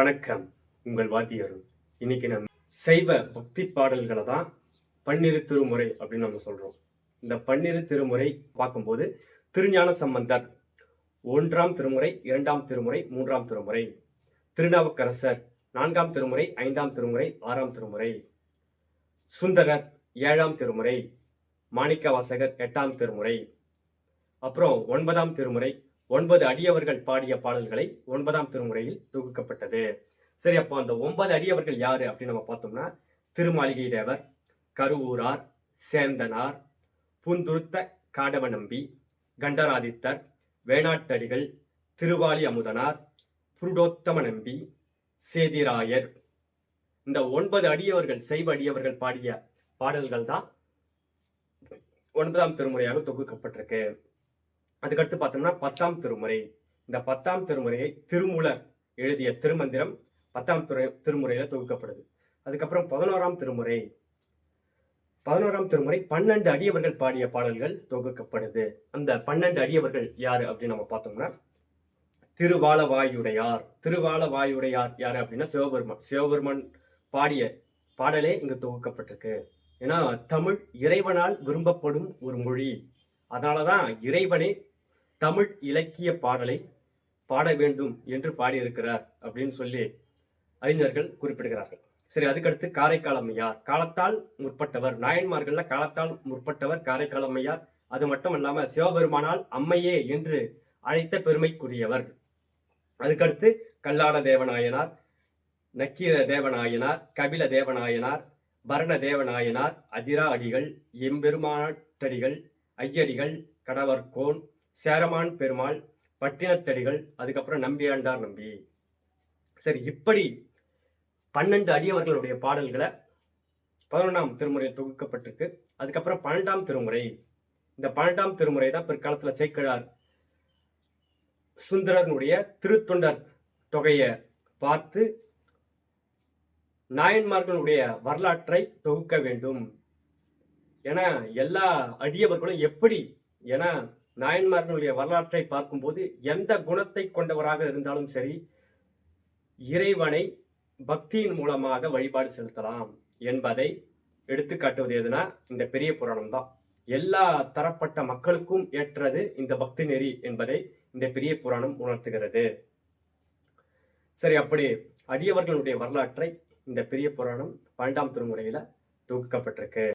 வணக்கம். உங்கள் வாத்தியார் இன்னைக்கு நம்ம சைவ பக்தி பாடல்களை தான் பன்னிரு திருமுறை அப்படின்னு நம்ம சொல்றோம். இந்த பன்னிரு திருமுறை பார்க்கும்போது திருஞான சம்பந்தர் ஒன்றாம் திருமுறை இரண்டாம் திருமுறை மூன்றாம் திருமுறை திருநாவுக்கரசர் நான்காம் திருமுறை ஐந்தாம் திருமுறை ஆறாம் திருமுறை சுந்தரர் ஏழாம் திருமுறை மாணிக்கவாசகர் எட்டாம் திருமுறை அப்புறம் ஒன்பதாம் திருமுறை ஒன்பது அடியவர்கள் பாடிய பாடல்களை ஒன்பதாம் திருமுறையில் தொகுக்கப்பட்டது. சரி அப்போ அந்த ஒன்பது அடியவர்கள் யாரு அப்படின்னு நம்ம பார்த்தோம்னா திருமாளிகை தேவர் கருவூரார் சேந்தனார் பூந்துருத்த காடவநம்பி கண்டராதித்தர் வேணாட்டடிகள் திருவாலி அமுதனார் புருடோத்தம நம்பி சேதிராயர். இந்த ஒன்பது அடியவர்கள் சைவ அடியவர்கள் பாடிய பாடல்கள் தான் ஒன்பதாம் திருமுறையாக தொகுக்கப்பட்டிருக்கு. அதுக்கடுத்து பார்த்தோம்னா பத்தாம் திருமுறை. இந்த பத்தாம் திருமுறையை திருமூலர் எழுதிய திருமந்திரம் பத்தாம் துறை திருமுறையில் தொகுக்கப்படுது. அதுக்கப்புறம் பதினோராம் திருமுறை. பதினோராம் திருமுறை பன்னெண்டு அடியவர்கள் பாடிய பாடல்கள் தொகுக்கப்படுது. அந்த பன்னெண்டு அடியவர்கள் யாரு அப்படின்னு நம்ம பார்த்தோம்னா திருவாலவாயுடையார். திருவாலவாயுடையார் யாரு அப்படின்னா சிவபெருமான் சிவபெருமான் பாடிய பாடலே இங்கு தொகுக்கப்பட்டிருக்கு. ஏன்னா தமிழ் இறைவனால் விரும்பப்படும் ஒரு மொழி. அதனாலதான் இறைவனே தமிழ் இலக்கிய பாடலை பாட வேண்டும் என்று பாடியிருக்கிறார் அப்படின்னு சொல்லி அறிஞர்கள் குறிப்பிடுகிறார்கள். சரி அதுக்கடுத்து காரைக்கால் அம்மையார். காலத்தால் முற்பட்டவர். நாயன்மார்கள்ல காலத்தால் முற்பட்டவர் காரைக்கால் அம்மையார். அது மட்டும் இல்லாம சிவபெருமானால் அம்மையே என்று அழைத்த பெருமைக்குரியவர். அதுக்கடுத்து கல்லாட தேவநாயனார் நக்கீர தேவநாயனார் கபில தேவநாயனார் பரண தேவநாயனார் அதிரா அடிகள் எம்பெருமாட்டடிகள் ஐயடிகள் கடவர்கோன் சேரமான் பெருமாள் பட்டினத்தடிகள் அதுக்கப்புறம் நம்பியாண்டார் நம்பி. சரி இப்படி பன்னெண்டு அடியவர்களுடைய பாடல்களை பதினொன்றாம் திருமுறையில் தொகுக்கப்பட்டிருக்கு. அதுக்கப்புறம் பன்னெண்டாம் திருமுறை. இந்த பன்னெண்டாம் திருமுறை தான் பிற்காலத்தில் சேக்கிழார் சுந்தரனுடைய திருத்தொண்டர் தொகையை பார்த்து நாயன்மார்களுடைய வரலாற்றை தொகுக்க வேண்டும். என எல்லா அடியவர்களும் எப்படி ஏன்னா நாயன்மார்களுடைய வரலாற்றை பார்க்கும்போது எந்த குணத்தை கொண்டவராக இருந்தாலும் சரி இறைவனை பக்தியின் மூலமாக வழிபாடு செலுத்தலாம் என்பதை எடுத்து காட்டுவது எதுனா இந்த பெரிய புராணம் தான் எல்லா தரப்பட்ட மக்களுக்கும் ஏற்றது இந்த பக்தி நெறி என்பதை இந்த பெரிய புராணம் உணர்த்துகிறது. சரி அப்படி அடியவர்களுடைய வரலாற்றை இந்த பெரிய புராணம் பன்னெண்டாம் திருமுறையில் தொகுக்கப்பட்டிருக்கு.